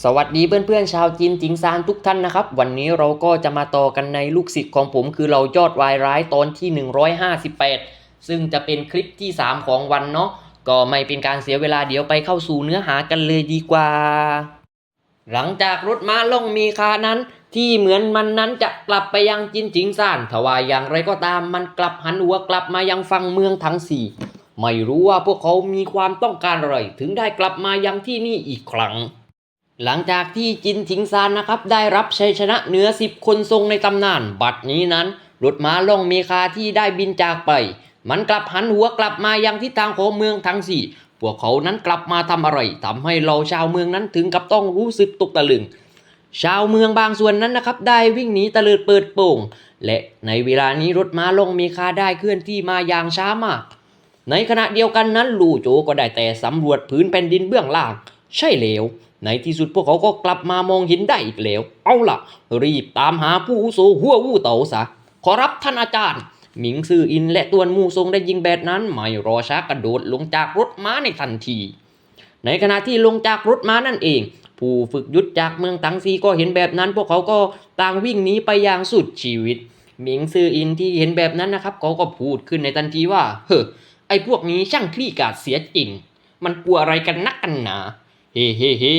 สวัสดีเพื่อนๆชาวจีนจิงซานทุกท่านนะครับ วันนี้เราก็จะมาต่อกันในลูกศิษย์ของผม คือเรายอดวายร้ายตอนที่ 158 ซึ่งจะเป็นคลิปที่ 3 ของวันเนาะก็ไม่เป็นการเสียเวลาเดี๋ยวไปเข้าสู่เนื้อหากันเลยดีกว่า หลังจากรถม้าล่องมีคานั้น ที่เหมือนมันนั้นจะกลับไปยังจินจิงซานทว่าอย่างไรก็ตามมันกลับหันหัวกลับมายังฝั่งเมืองทั้งสี่ไม่รู้ว่าพวกเขามีความต้องการอะไรถึงได้กลับมายังที่นี่อีกครั้ง หลังจากที่จินทิงซานนะครับ ได้รับชัยชนะเหนือสิบคนทรงในตำนาน บัดนี้นั้นรถม้าล่องเมคาที่ได้บินจากไป มันกลับหันหัวกลับมายังทิศทางของเมืองทั้งสี่พวกเขานั้นกลับมาทำอะไรทำให้เราชาวเมืองนั้นถึงกับต้องรู้สึกตกตะลึง ชาวเมืองบางส่วนนั้นนะครับ ได้วิ่งหนีตะลิดเปิดโป่ง และในเวลานี้รถม้าล่องเมคาได้เคลื่อนที่มาอย่างช้ามาก ในขณะเดียวกันนั้นลู่โจก็ได้แต่สำรวจพื้นแผ่นดินเบื้องล่าง ใช่แล้ว ในที่สุดพวกเขาก็กลับมามองเห็นได้อีกแล้ว เอาล่ะ รีบตามหาผู้อาวุโสหัววู้เต๋าซะขอรับท่านอาจารย์ หมิงซื่ออินและตวนมูทรงได้ยิงแบบนั้น ไม่รอช้ากระโดดลงจากรถม้าในทันที ในขณะที่ลงจากรถม้านั่นเอง ผู้ฝึกยุทธจากเมืองตังซีก็เห็นแบบนั้น พวกเขาก็ต่างวิ่งหนีไปอย่างสุดชีวิต หมิงซื่ออินที่เห็นแบบนั้นนะครับเขาก็พูดขึ้นในทันทีว่า เฮ้อไอ้พวกนี้ช่างคลี่กาดเสียจริง มันกลัวอะไรกันนักกันหนา เฮ้เฮ้เฮ้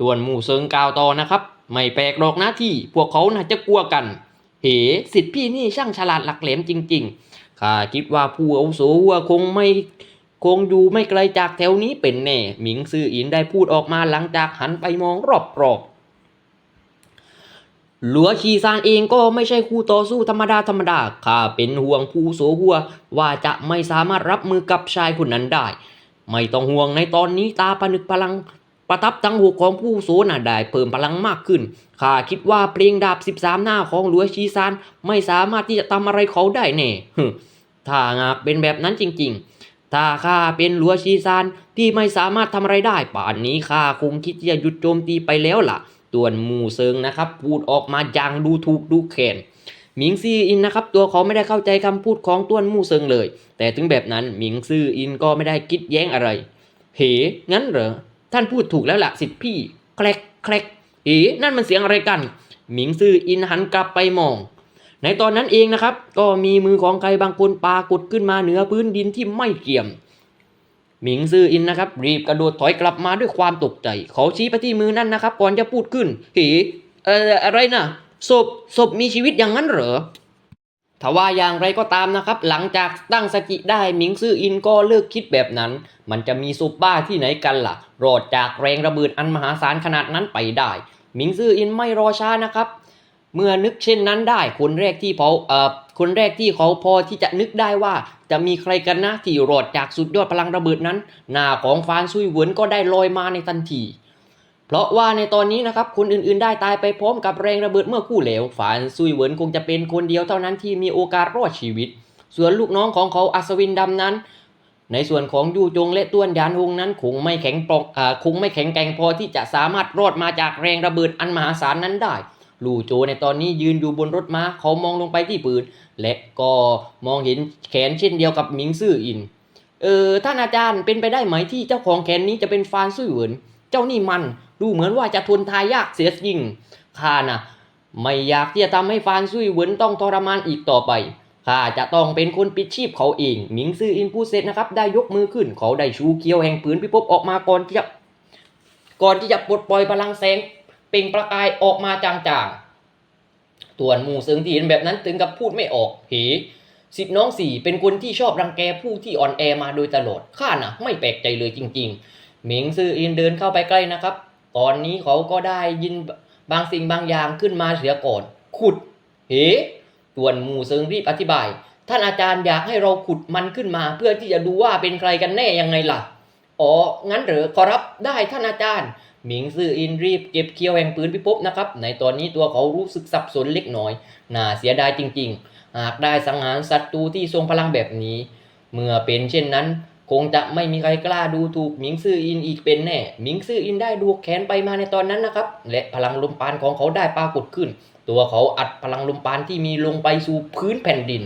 ตวนหมู่เซิงกาวต่อนะครับ ไม่แปลกหรอกนะที่พวกเขาน่าจะกลัวกัน เฮ้สิทธิ์พี่นี่ช่างฉลาดหลักแหลมจริง ๆ ข้าคิดว่าผู้อาวุโสว่าคงไม่คงอยู่ไม่ไกลจากแถวนี้เป็นแน่ หมิงซื่ออินได้พูดออกมาหลังจากหันไปมองรอบๆ หลัวชีซานเองก็ไม่ใช่คู่ต่อสู้ธรรมดาธรรมดา ข้าเป็นห่วงผู้โสหัวว่าจะไม่สามารถรับมือกับชายคนนั้นได้ ไม่ต้องห่วงในตอนนี้ตาผนึกพลัง ประทับทั้งหกของผู้โสน่ะได้เพิ่มพลังมากขึ้น ข้าคิดว่าเพลงดาบ 13 หน้าของหลัวชีซานไม่สามารถที่จะทำอะไรเขาได้แน่ถ้าหากเป็นแบบนั้นจริง ๆ ถ้าข้าเป็นหลัวชีซานที่ไม่สามารถทำอะไรได้ ป่านนี้ข้าคงคิดจะหยุดโจมตีไปแล้วล่ะต่วนหมู่เซิงนะครับ พูดออกมาอย่างดูถูกดูแค้นหมิงซื่ออินนะครับตัวเขาไม่ได้เข้าใจคำพูดของต้วนมู่เซิงเลย แต่ถึงแบบนั้นหมิงซื่ออินก็ไม่ได้คิดแย้งอะไร เหงั้นเหรอ ท่านพูดถูกแล้วล่ะสิทธิพี่แคลกแคลกเอ๋นั่นมันเสียงอะไรกัน หมิงซื่ออินหันกลับไปมอง ในตอนนั้นเองนะครับ ก็มีมือของใครบางคนปากฏขึ้นมาเหนือพื้นดินที่ไม่เกี่ยม หมิงซื่ออินนะครับ รีบกระโดดถอยกลับมาด้วยความตกใจ เขาชี้ไปที่มือนั่นนะครับก่อนจะพูดขึ้นเฮ้เอ่ออะไรนะศพศพมีชีวิตอย่างนั้นเหรอ ทว่าอย่างไรก็ตามนะครับ หลังจากตั้งสติได้หมิงซื่ออินก็เลิกคิดแบบนั้น มันจะมีซุปบ้าที่ไหนกันล่ะ รอดจากแรงระเบิดอันมหาศาลขนาดนั้นไปได้หมิงซื่ออินไม่รอช้านะครับ เมื่อนึกเช่นนั้นได้ คนแรกที่เขาเอ่อคนแรกที่เขาพอที่จะนึกได้ว่าจะมีใครกันนะที่รอดจากสุดยอดพลังระเบิดนั้น หน้าของฟานซุยเหวินก็ได้ลอยมาในทันที เพราะว่าในตอนนี้นะครับคนอื่นๆได้ตายไปพร้อมกับแรงระเบิดเมื่อคู่เหลวฝานซุยเหวินคงจะเป็นคนเดียวเท่านั้นที่มีโอกาสรอดชีวิต ส่วนลูกน้องของเขาอัศวินดำนั้น ในส่วนของยูจงและต้วนยานฮงนั้นคงไม่แข็งปอกคงไม่แข็งแกร่งพอที่จะสามารถรอดมาจากแรงระเบิดอันมหาศาลนั้นได้ลู่โจในตอนนี้ยืนอยู่บนรถม้าเขามองลงไปที่ปืน และก็มองเห็นแขนเช่นเดียวกับหมิงซื่ออิน เออท่านอาจารย์เป็นไปได้ไหมที่เจ้าของแขนนี้จะเป็นฟานซุยเหวิน เจ้านี่มันดูเหมือนว่าจะทนทายยากเสียจริงข้านะไม่อยากที่จะทำให้ฟานซุยเหวินต้องทรมานอีกต่อไปข้าจะต้องเป็นคนปิดชีพเขาเองหมิงซื่ออินพูดเสร็จนะครับ ได้ยกมือขึ้น เขาได้ชูเคียวแห่งผืนพิภพออกมาก่อนที่จะก่อนที่จะปลดปล่อยพลังแสงเปล่งประกายออกมาจางๆต่วนหมู่เซิงที่เห็นแบบนั้นถึงกับพูดไม่ออกเหสิทธิน้องสี่เป็นคนที่ชอบรังแกผู้ที่อ่อนแอมาโดยตลอดข้านะไม่แปลกใจเลยจริง ๆ หมิงซื่ออินเดินเข้าไปใกล้นะครับตอนนี้เขาก็ได้ยินบางสิ่งบางอย่างขึ้นมาเสียก่อน ขุดเฮ้ต่วนหมู่เซิงรีบอธิบาย ท่านอาจารย์อยากให้เราขุดมันขึ้นมา เพื่อที่จะดูว่าเป็นใครกันแน่ยังไงล่ะ อ๋อ งั้นเหรอขอรับได้ท่านอาจารย์ หมิงซื่ออินรีบเก็บเคียวแห่งปืนพิภพนะครับ ในตอนนี้ตัวเขารู้สึกสับสนเล็กน้อย น่าเสียดายจริง ๆ หากได้สังหารศัตรูที่ทรงพลังแบบนี้ เมื่อเป็นเช่นนั้น คงจะไม่มีใครกล้าดูถูกหมิงซื่ออินอีกเป็นแน่หมิงซื่ออินได้ดูแขนไปมาในตอนนั้นนะครับ และพลังลมปานของเขาได้ปรากฏขึ้น ตัวเขาอัดพลังลมปานที่มีลงไปสู่พื้นแผ่นดิน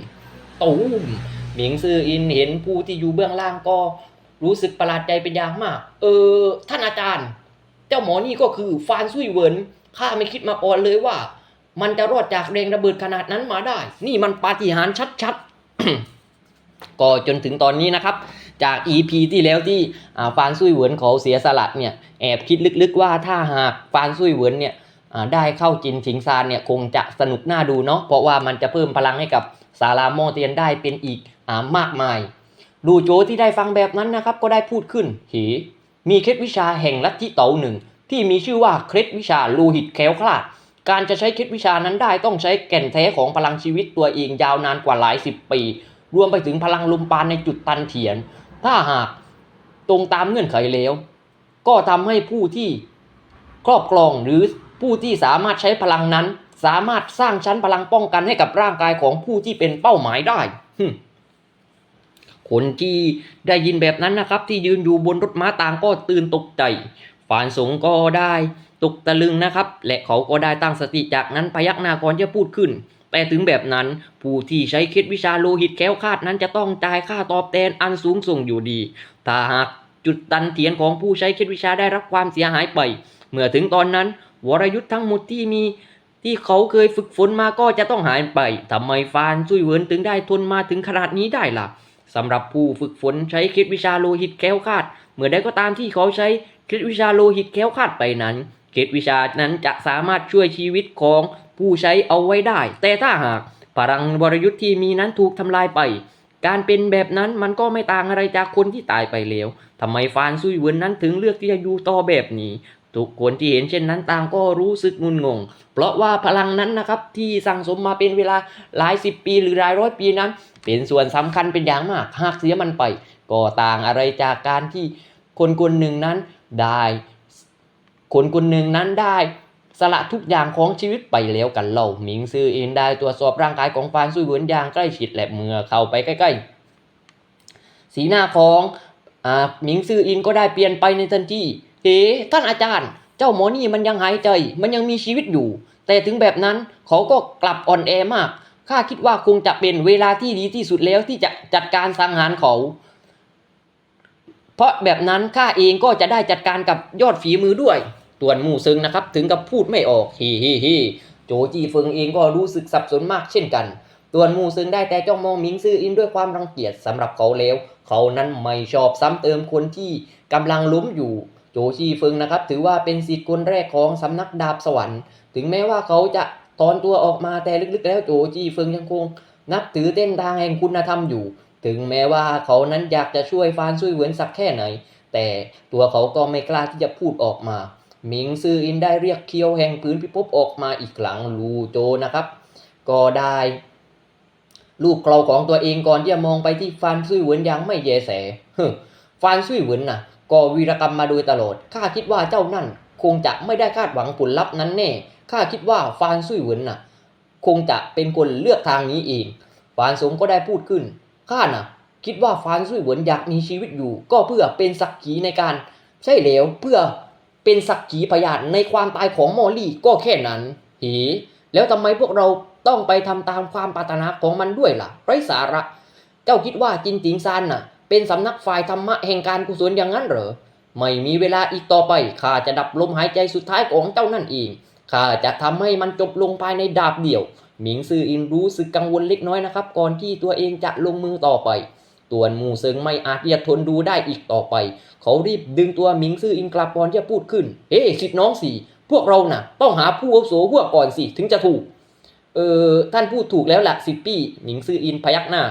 ตูมหมิงซื่ออินเห็นผู้ที่อยู่เบื้องล่างก็ รู้สึกประหลาดใจเป็นอย่างมาก เออ ท่านอาจารย์ เจ้าหมอนี่ก็คือฟานซุยเวินข้าไม่คิดมาก่อนเลยว่า มันจะรอดจากแรงระเบิดขนาดนั้นมาได้ นี่มันปาฏิหาริย์ชัดๆก็จนถึงตอนนี้นะครับ จาก EP ที่แล้วที่ฟานซุยเหวินเขาเสียสละเนี่ยแอบคิดลึกๆว่าถ้าหากฟานซุยเหวินเนี่ยได้เข้าจินถิงซานเนี่ยคงจะสนุกน่าดูเนาะเพราะว่ามันจะเพิ่มพลังให้กับซาลาโมเตียนได้เป็นอีกอามากมายลูโจที่ได้ฟังแบบนั้นนะครับก็ได้พูดขึ้นหีมีเคล็ดวิชาแห่งลัทธิเต๋าหนึ่งที่มีชื่อว่าเคล็ดวิชาโลหิตแคล้วคลาดการจะใช้เคล็ดวิชานั้นได้ต้องใช้แก่นแท้ของพลังชีวิตตัวเองยาวนานกว่าหลายสิบปี รวมไปถึงพลังลมปานในจุดตันเถียน ถ้าหากตรงตามเงื่อนไขแล้ว ก็ทำให้ผู้ที่ครอบครองหรือผู้ที่สามารถใช้พลังนั้น สามารถสร้างชั้นพลังป้องกันให้กับร่างกายของผู้ที่เป็นเป้าหมายได้คนที่ได้ยินแบบนั้นนะครับ ที่ยืนอยู่บนรถม้าต่างก็ตื่นตกใจฝานสงก็ได้ตกตะลึงนะครับ และเขาก็ได้ตั้งสติจากนั้นพยักหน้าก่อนจะพูดขึ้น แต่ถึงแบบนั้นผู้ที่ใช้คล็ดวิชาโลหิตแค้วคาดนั้นจะต้องจ่ายค่าตอบแทนอันสูงส่งอยู่ดี ถ้าหากจุดตันเถียนของผู้ใช้คล็ดวิชาได้รับความเสียหายไป เมื่อถึงตอนนั้น วรยุทธ์ทั้งหมดที่มีที่เขาเคยฝึกฝนมาก็จะต้องหายไปทำไมฟานซุยเวินถึงได้ทนมาถึงขนาดนี้ได้ล่ะสำหรับผู้ฝึกฝนใช้คล็ดวิชาโลหิตแค้วคาด เมื่อใดก็ตามที่เขาใช้คล็ดวิชาโลหิตแค้วคาดไปนั้นคล็ดวิชานั้นจะสามารถช่วยชีวิตของ ผู้ใช้เอาไว้ได้ แต่ถ้าหากพลังวรยุทธ์ที่มีนั้นถูกทำลายไป การเป็นแบบนั้นมันก็ไม่ต่างอะไรจากคนที่ตายไปแล้วทำไมฟานซุยเวินนั้นถึงเลือกที่จะอยู่ต่อแบบนี้ ทุกคนที่เห็นเช่นนั้นต่างก็รู้สึกงุนงง เพราะว่าพลังนั้นนะครับที่สั่งสมมาเป็นเวลาหลายสิบปีหรือหลายร้อยปีนั้น เป็นส่วนสำคัญเป็นอย่างมากหากเสียมันไป ก็ต่างอะไรจากการที่คนคนหนึ่งนั้นได้ คนคนหนึ่งนั้นได้ สละทุกอย่างของชีวิตไปแล้วกันเล่าหมิงซือเองได้ตรวจสอบร่างกายของฟานซุยเหวินอย่างใกล้ชิดและเมื่อเข้าไปใกล้ๆ สีหน้าของอหมิงซืออินก็ได้เปลี่ยนไปในทันทีเฮ้ท่านอาจารย์ เจ้าหมอนี่มันยังหายใจ มันยังมีชีวิตอยู่ แต่ถึงแบบนั้นเขาก็กลับอ่อนแอมากข้าคิดว่าคงจะเป็นเวลาที่ดีที่สุดแล้วที่จะจัดการสังหารเขา เพราะแบบนั้นข้าเองก็จะได้จัดการกับยอดฝีมือด้วย ต่วนมู่ซึงนะครับ ถึงกับพูดไม่ออกฮีฮีฮีโจจีเฟิงเองก็รู้สึกสับสนมากเช่นกันต่วนมู่ซึงได้แต่จ้องมองหมิงซื่ออินด้วยความรังเกียจสำหรับเขาแล้ว เขานั้นไม่ชอบซ้ำเติมคนที่กำลังล้มอยู่โจชีเฟิงนะครับ ถือว่าเป็นศิษย์คนแรกของสำนักดาบสวรรค์ ถึงแม้ว่าเขาจะถอนตัวออกมาแต่ลึกๆ แล้วโจจีเฟิงยังคง นับถือเต้นทางแห่งคุณธรรมอยู่ ถึงแม้ว่าเขานั้นอยากจะช่วยฟานซุยเหวินสักแค่ไหน แต่ตัวเขาก็ไม่กล้าที่จะพูดออกมา หมิงซื่ออินได้เรียกเคียวแห่งพื้นพิภพออกมาอีกครั้งลูโจนะครับ ก็ได้ลูกเคราของตัวเองก่อนที่จะมองไปที่ฟานซุยเหวินอย่างไม่แยแสฟานซุยเหวินน่ะก็วีรกรรมมาโดยตลอดข้าคิดว่าเจ้านั่น คงจะไม่ได้คาดหวังผลลัพธ์นั้นแน่ข้าคิดว่าฟานซุยเหวินน่ะ คงจะเป็นคนเลือกทางนี้เองฟานสงก็ได้พูดขึ้นข้าน่ะ คิดว่าฟานซุยเหวินอยากมีชีวิตอยู่ ก็เพื่อเป็นสักขีในการ ใช่แล้วเพื่อ เป็นสักขีพยานในความตายของมอลลี่ก็แค่นั้นหีแล้วทำไมพวกเราต้องไปทำตามความปรารถนาของมันด้วยล่ะ ไร้สาระ เจ้าคิดว่าจินติงซานน่ะ เป็นสำนักฝ่ายธรรมะแห่งการกุศลอย่างนั้นเหรอ ไม่มีเวลาอีกต่อไปข้าจะดับลมหายใจสุดท้ายของเจ้านั่นเองข้าจะทำให้มันจบลงภายในดาบเดียว หมิงซืออินรู้สึกกังวลเล็กน้อยนะครับ ก่อนที่ตัวเองจะลงมือต่อไป ตัวนมูเซิงไม่อาจที่จะทนดูได้อีกต่อไป เขารีบดึงตัวหมิงซืออินกลับก่อนที่จะพูดขึ้นเฮ้สิทธิ์น้องสี่ พวกเราน่ะ ต้องหาผู้อาวุโสพวกก่อนสิถึงจะถูก เออท่านพูดถูกแล้วล่ะสิทธิ์ปี้หมิงซืออินพยักหน้า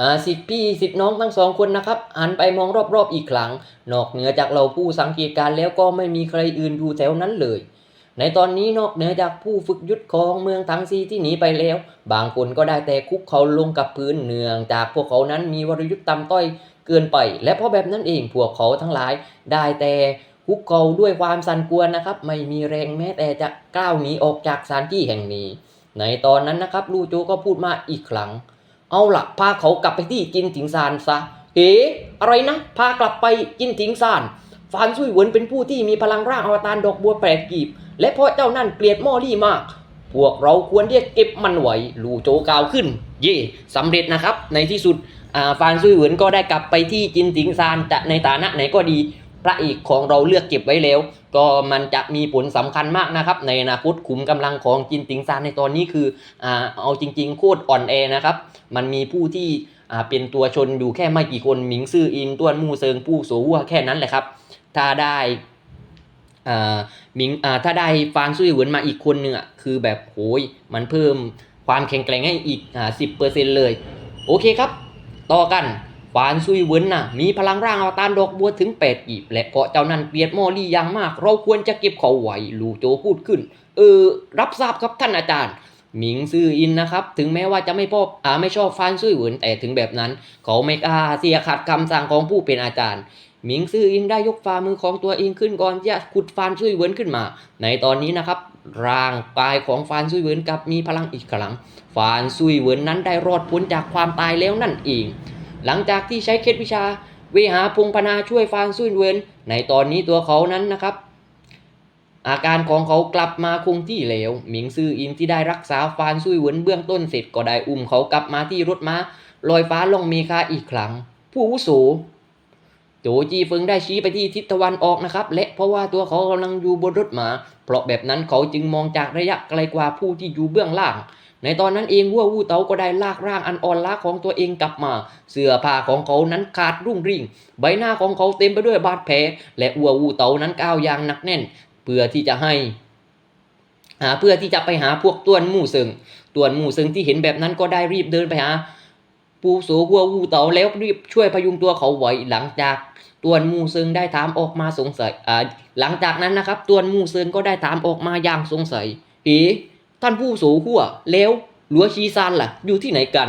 อ่าสิทธิพี่สิทธิ์น้องทั้งสองคนนะครับหันไปมองรอบๆอีกครั้ง นอกเหนือจากเราผู้สังเกตการแล้วก็ไม่มีใครอื่นอยู่แถวนั้นเลย ในตอนนี้นอกเหนือจากผู้ฝึกยุทธของเมืองทั้งซีที่หนีไปแล้ว บางคนก็ได้แต่คุกเขาลงกับพื้นเนืองจากพวกเขานั้นมีวรยุทธ์ต่ำต้อย เกินไป และเพราะแบบนั้นเองพวกเขาทั้งหลายได้แต่คุกเขาด้วยความสั่นกลัวนะครับ ไม่มีแรงแม้แต่จะก้าวหนีออกจากสถานที่แห่งนี้ ในตอนนั้นนะครับลู่โจก็พูดมาอีกครั้ง เอาล่ะพาเขากลับไปที่จินถิงซานซะเอ๋อะไรนะ พากลับไปจินถิงซานฟานซุยเหวินเป็นผู้ที่มีพลังร่างอวตารดอกบัวแปลกกีบ และเพราะเจ้านั่นเกลียดมอลี่มาก พวกเราควรที่จะเก็บมันไว้ลู่โจกล่าวขึ้น เย่สำเร็จนะครับในที่สุด ฟานซุยเหวินก็ได้กลับไปที่จินถิงซานจะในฐานะไหนก็ดีพระเอกของเราเลือกเก็บไว้แล้ว ก็มันจะมีผลสำคัญมากนะครับ ในอนาคตขุมกำลังของจินติงซานในตอนนี้คืออเอาจริงๆ โคตรอ่อนแอนะครับ มันมีผู้ที่เป็นตัวชนอยู่แค่ไม่กี่คนหมิงซื่ออินต้วนมู่เซิงผู้โสวัวแค่นั้นแหละครับ ถ้าได้หมิงถ้าได้ฟางซุยเหวินมาอีกคนหนึ่งอะคือแบบโหยมันเพิ่มความแข็งแกร่งให้อีกสิบเปอร์เซ็นเลย โอเคครับ ต่อกันฟานซุยเวินน่ะมีพลังร่างอวตารดอกบัวถึงแปดกีบและเพราะเจ้านั้นเปียดมอลี่อย่างมาก เราควรจะเก็บเขาไว้ลูโจพูดขึ้น เออ รับทราบครับท่านอาจารย์หมิงซื่ออินนะครับ ถึงแม้ว่าจะไม่พอบอาไม่ชอบฟานซุยเวินแต่ถึงแบบนั้น เขาไม่กล้าเสียขัดคำสั่งของผู้เป็นอาจารย์ หมิงซื่ออินได้ยกฝ่ามือของตัวเองขึ้นก่อนจะขุดฟานซุยเวินขึ้นมา ในตอนนี้นะครับ ร่างกายของฟานซุยเวินกลับมีพลังอีกครั้ง ฟานซุยเวินนั้นได้รอดพ้นจากความตายแล้วนั่นเอง หลังจากที่ใช้เคล็ดวิชาเวหาพงพนาช่วยฟานซุยเวินในตอนนี้ตัวเขานั้นนะครับ อาการของเขากลับมาคงที่แล้ว หมิงซื่ออินที่ได้รักษาฟานซุยเวินเบื้องต้นเสร็จก็ได้อุ้มเขากลับมาที่รถม้าลอยฟ้าลงเมฆาอีกครั้ง ผู้อาวุโส โจจีเฟิงได้ชี้ไปที่ทิศตะวันออกนะครับ และเพราะว่าตัวเขากำลังอยู่บนรถม้าเพราะแบบนั้นเขาจึงมองจากระยะไกลกว่าผู้ที่อยู่เบื้องล่าง ในตอนนั้นเองวัววูเตาก็ได้ลากร่างอันอ่อนล้าของตัวเองกลับมา เสื้อผ้าของเขานั้นขาดรุ่งริ่ง ใบหน้าของเขาเต็มไปด้วยบาดแผลและวัววูเตานั้นก้าวอย่างหนักแน่น เพื่อที่จะให้หาเพื่อที่จะไปหาพวกต้วนมู่ซิงต้วนมู่ซิงที่เห็นแบบนั้นก็ได้รีบเดินไปหาปูโสวัววูเตาแล้วรีบช่วยพยุงตัวเขาไว้หลังจาก ตวนมูซิงได้ถามออกมาสงสัยหลังจากนั้นนะครับ ตวนมูซิงก็ได้ถามออกมาอย่างสงสัยเอ๋ท่านผู้โสหัวแล้วหลัวชีซานล่ะ อยู่ที่ไหนกัน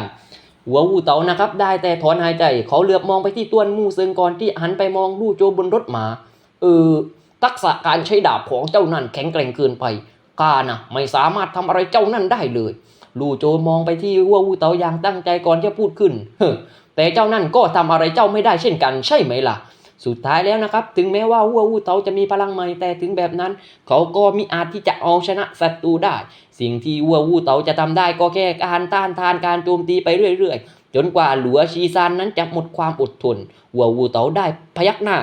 หัววูเตานะครับ ได้แต่ถอนหายใจ เขาเหลือบมองไปที่ตวนมูซิงก่อนที่หันไปมองลู่โจบนรถหมา เออ ทักษะการใช้ดาบของเจ้านั่นแข็งแกร่งเกินไปข้านะไม่สามารถทำอะไรเจ้านั่นได้เลย ลู่โจมองไปที่วัววูเตาอย่างตั้งใจก่อนจะพูดขึ้น เฮ้แต่เจ้านั่นก็ทำอะไรเจ้าไม่ได้เช่นกัน ใช่ไหมล่ะ สุดท้ายแล้วนะครับถึงแม้ว่าวัววูเตาจะมีพลังใหม่แต่ถึงแบบนั้น เขาก็มีอาจที่จะเอาชนะศัตรูได้ สิ่งที่วัววูเตาจะทำได้ก็แค่การต้านทานการโจมตีไปเรื่อยๆ จนกว่าหลัวชีซานนั้นจะหมดความอดทนวัววูเตาได้พยักหน้า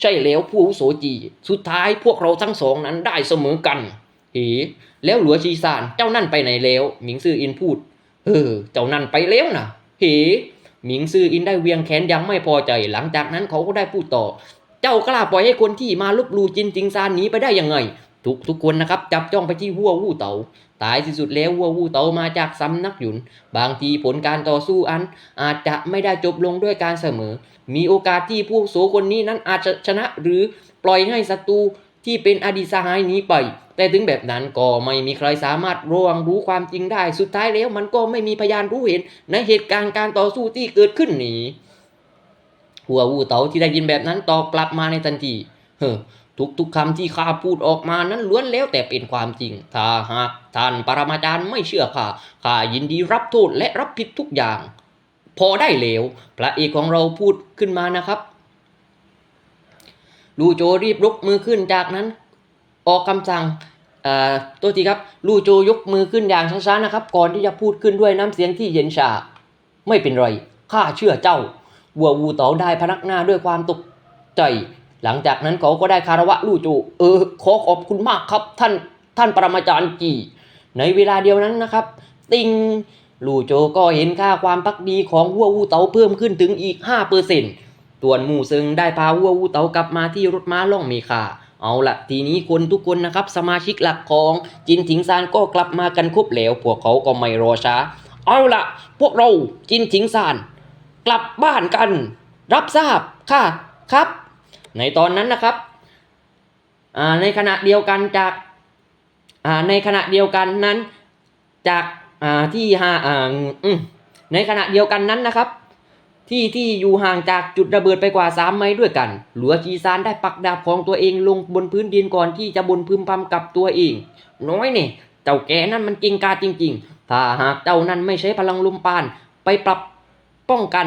ใช่แล้วผู้อุโสจี สุดท้ายพวกเราทั้งสองนั้นได้เสมอกันเอ๋แล้วหลัวชีซานเจ้านั่นไปไหนแล้วหมิงซื่ออินพูดเออเจ้านั่นไปแล้วนะเฮ้ หมิงซื่ออินได้เวียงแขนยังไม่พอใจ หลังจากนั้นเขาก็ได้พูดต่อ เจ้ากล้าปล่อยให้คนที่มาลบลูจินจิงซานหนีไปได้ยังไง ทุกทุกคนนะครับจับจ้องไปที่วัววู่เตาตายที่สุดแล้ววัววู่เตามาจากสำนักหยุน บางทีผลการต่อสู้อัน อาจจะไม่ได้จบลงด้วยการเสมอ มีโอกาสที่ผู้โสคนนี้นั้นอาจจะชนะหรือปล่อยให้ศัตรูที่เป็นอดีตสหายหนี้ไป แต่ถึงแบบนั้นก็ไม่มีใครสามารถระวังรู้ความจริงได้ สุดท้ายแล้วมันก็ไม่มีพยานรู้เห็น ในเหตุการณ์การต่อสู้ที่เกิดขึ้นนี้หัววูเต๋าที่ได้ยินแบบนั้นตอบกลับมาในทันที เฮ้ทุกทุกๆคำที่ข้าพูดออกมานั้นล้วนแล้วแต่เป็นความจริง ถ้าหากท่านปรมาจารย์ไม่เชื่อข้า ข้ายินดีรับโทษและรับผิดทุกอย่าง พอได้แล้ว พระเอกของเราพูดขึ้นมานะครับ ลูโจรีบยกมือขึ้นจากนั้น ออกคำสั่งอ่อตัวทีครับลู่โจยกมือขึ้นอย่างช้าๆนะครับ ก่อนที่จะพูดขึ้นด้วยน้ำเสียงที่เย็นชา ไม่เป็นไร ข้าเชื่อเจ้า วัววูเต๋าได้พนักหน้าด้วยความตกใจ หลังจากนั้นเขาก็ได้คารวะลู่โจ เออ ขอขอบคุณมากครับ ท่าน ท่านปรมาจารย์จีในเวลาเดียวนั้นนะครับ ติงลู่โจก็เห็นค่าความพักดีของวัววูเต๋าเพิ่มขึ้นถึงอีก5%ตัวนหมู่ซึงได้พาวัววูเต๋ากลับมาที่รถม้าล่องเมคา เอาละทีนี้คนทุกคนนะครับสมาชิกหลักของจินถิงซานก็กลับมากันครบแล้ว พวกเขาก็ไม่รอช้า เอาละพวกเราจินถิงซาน กลับบ้านกัน รับทราบค่ะครับ ในตอนนั้นนะครับในขณะเดียวกันจากในขณะเดียวกันนั้นจากที่ห้าในขณะเดียวกันนั้นนะครับ ที่ที่อยู่ห่างจากจุดระเบิดไปกว่า 3 ไมล์ด้วยกัน หลัวจีซานได้ปักดาบของตัวเองลงบนพื้นดินก่อนที่จะบนพึมพำกับตัวเอง น้อยเนี่ยเจ้าแกนั่นมันเก่งกาจจริง ๆ ถ้าหากเจ้านั้นไม่ใช้พลังลมปานไปปรับป้องกัน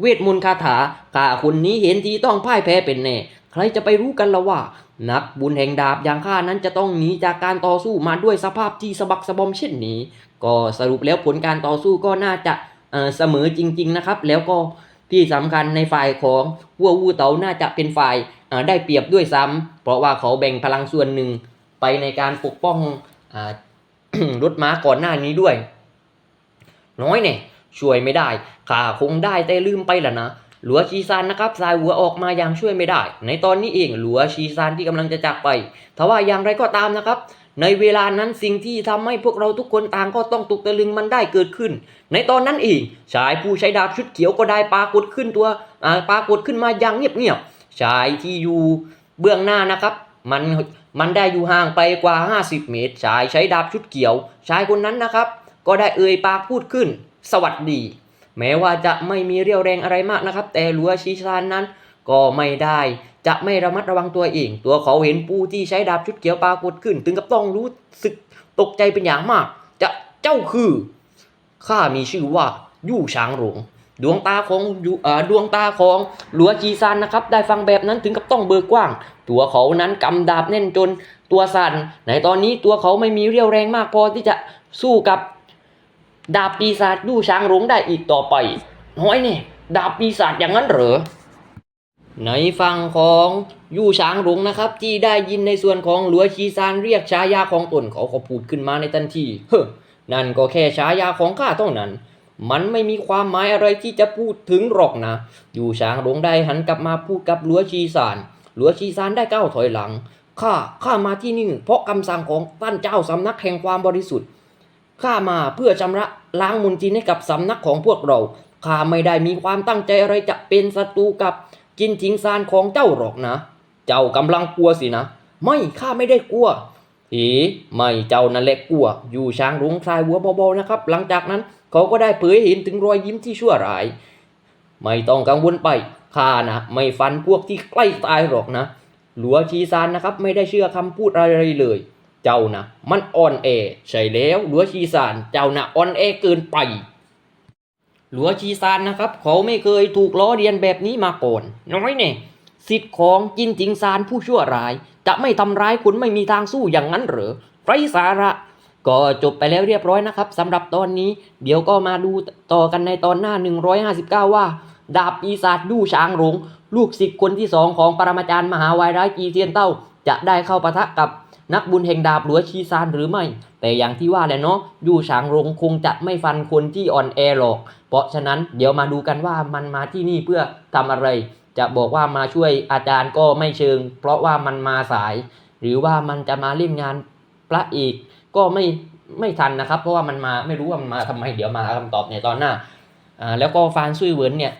เวทมนต์คาถาข้าคนนี้เห็นทีต้องพ่ายแพ้เป็นแน่ ใครจะไปรู้กันละว่า นักบุญแห่งดาบอย่างข้านั้นจะต้องหนีจากการต่อสู้มาด้วยสภาพที่สะบักสะบอมเช่นนี้ ก็สรุปแล้วผลการต่อสู้ก็น่าจะ เสมอจริง ๆ นะครับ แล้วก็ที่สำคัญในฝ่ายของวัววูเต๋าน่าจะเป็นฝ่ายได้เปรียบด้วยซ้ำเพราะว่าเขาแบ่งพลังส่วนหนึ่งไปในการปกป้องอรถม้าก่อนหน้านี้ด้วย น้อยเนี่ยช่วยไม่ได้ขาคงได้แต่ลืมไปละนะหลัวชีซานนะครับสายหัวออกมาย่างช่วยไม่ได้ ในตอนนี้เองหลัวชีซานที่กำลังจะจากไปทว่าอย่างไรก็ตามนะครับ ในเวลานั้นสิ่งที่ทำให้พวกเราทุกคนต่างก็ต้องตกตะลึงมันได้เกิดขึ้น ในตอนนั้นเองชายผู้ใช้ดาบชุดเขียวก็ได้ปรากฏขึ้นตัวอาปรากฏขึ้นมาอย่างเงียบๆชายที่อยู่เบื้องหน้านะครับมันมันได้อยู่ห่างไปกว่า 50 เมตร ชายใช้ดาบชุดเขียว ชายคนนั้นนะครับ ก็ได้เอ่ยปากพูดขึ้น สวัสดี แม้ว่าจะไม่มีเรี่ยวแรงอะไรมากนะครับ แต่หลัวชีซานนั้นก็ไม่ได้ จะไม่ระมัดระวังตัวเอง ตัวเขาเห็นปูที่ใช้ดาบชุดเขียวปรากฏขึ้น ถึงกับต้องรู้สึกตกใจเป็นอย่างมาก จะเจ้าคือข้ามีชื่อว่ายู่ช้างหลงดวงตาของอดวงตาของหลัวจีซานนะครับ ได้ฟังแบบนั้นถึงกับต้องเบิกกว้าง ตัวเขานั้นกำดาบแน่นจนตัวสั่นในตอนนี้ตัวเขาไม่มีเรี่ยวแรงมากพอที่จะสู้กับดาบปีศาจยู่ช้างหลงได้อีกต่อไปน้อยเนี่ยดาบปีศาจอย่างนั้นเหรอ ในฝั่งของยู่ช้างหลงนะครับ ที่ได้ยินในส่วนของหลัวชีซานเรียกฉายาของตนเขาก็พูดขึ้นมาในทันที เฮ้นั่นก็แค่ฉายาของข้าเท่านั้น มันไม่มีความหมายอะไรที่จะพูดถึงหรอกนะยู่ช้างหลงได้หันกลับมาพูดกับหลัวชีซานหลัวชีซานได้ก้าวถอยหลังข้าข้ามาที่นี่เพราะคำสั่งของท่านเจ้าสำนักแห่งความบริสุทธิ์ข้ามาเพื่อชำระล้างมลทินให้กับสำนักของพวกเราข้าไม่ได้มีความตั้งใจอะไรจะเป็นศัตรูกับ จินทิงซานของเจ้าหรอกนะ เจ้ากำลังกลัวสินะ ไม่ข้าไม่ได้กลัวผีไม่เจ้านั่นแหละกลัว อยู่ช้างรุ้งทรายหัวเบาๆนะครับ หลังจากนั้นเขาก็ได้เผยเห็นถึงรอยยิ้มที่ชั่วร้าย ไม่ต้องกังวลไปข้านะไม่ฟันพวกที่ใกล้ตายหรอกนะ หลัวชีซานนะครับ ไม่ได้เชื่อคำพูดอะไรเลย เจ้านะมันอ่อนแอใช่แล้วหลัวชีซานเจ้านะอ่อนแอเกินไป หลัวชีซานนะครับ เขาไม่เคยถูกล้อเลียนแบบนี้มาก่อน น้อยเนี่ยสิทธิ์ของจินจิงซานผู้ชั่วร้าย จะไม่ทำร้ายคุณไม่มีทางสู้อย่างนั้นหรือไรสาระ ก็จบไปแล้วเรียบร้อยนะครับสำหรับตอนนี้ เดี๋ยวก็มาดูต่อกันในตอนหน้า 159 ว่า ดาบปีศาจยู่ช้างหลงลูกศิษย์คนที่สองของปรมาจารย์มหาวายร้ายจีเทียนเต้า จะได้เข้าปะทะกับ นักบุญแห่งดาบหลัวชีซานหรือไม่ แต่อย่างที่ว่าแหละเนาะยู่ช้างหลงคงจะไม่ฟันคนที่อ่อนแอหรอก เพราะฉะนั้นเดี๋ยวมาดูกันว่ามันมาที่นี่เพื่อทำอะไร จะบอกว่ามาช่วยอาจารย์ก็ไม่เชิง เพราะว่ามันมาสาย หรือว่ามันจะมาเล่นงานพระอีก ก็ไม่ไม่ทันนะครับ เพราะว่ามันมาไม่รู้ว่ามันมาทำไมเดี๋ยวมาหาคำตอบในตอนหน้าอ่าแล้วก็ฟานซุยเวินเนี่ย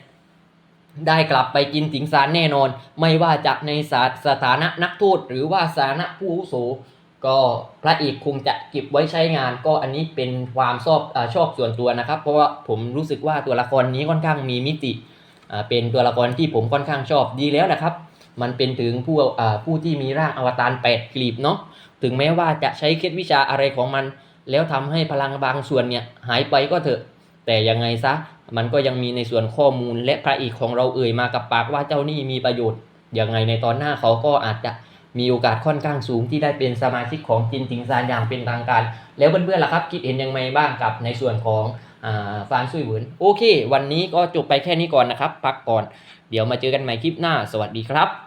ได้กลับไปกินสิงสารแน่นอน ไม่ว่าจะในสาสถานะนักโทษหรือว่าสถานะผู้อาวุโสก็พระเอกคงจะเก็บไว้ใช้งาน ก็อันนี้เป็นความชอบอชอบส่วนตัวนะครับ เพราะว่าผมรู้สึกว่าตัวละครนี้ค่อนข้างมีมิติเป็นตัวละครที่ผมค่อนข้างชอบดีแล้วนะครับ มันเป็นถึงผู้ผู้ที่มีร่างอวตารแปดกลีบเนาะถึงแม้ว่าจะใช้เคล็ดวิชาอะไรของมัน แล้วทำให้พลังบางส่วนเนี่ยหายไปก็เถอะ แต่ยังไงซะมันก็ยังมีในส่วนข้อมูลและพระเอกของเราเอ่ยมากับปากว่าเจ้านี่มีประโยชน์ยังไงในตอนหน้าเขาก็อาจจะมีโอกาสค่อนข้างสูงที่ได้เป็นสมาชิกของจินจิงซานอย่างเป็นทางการ แล้วเพื่อนๆล่ะครับ คิดเห็นยังไงบ้างกับในส่วนของฟานซุยเหวินโอเค วันนี้ก็จบไปแค่นี้ก่อนนะครับ พักก่อน เดี๋ยวมาเจอกันใหม่คลิปหน้า สวัสดีครับ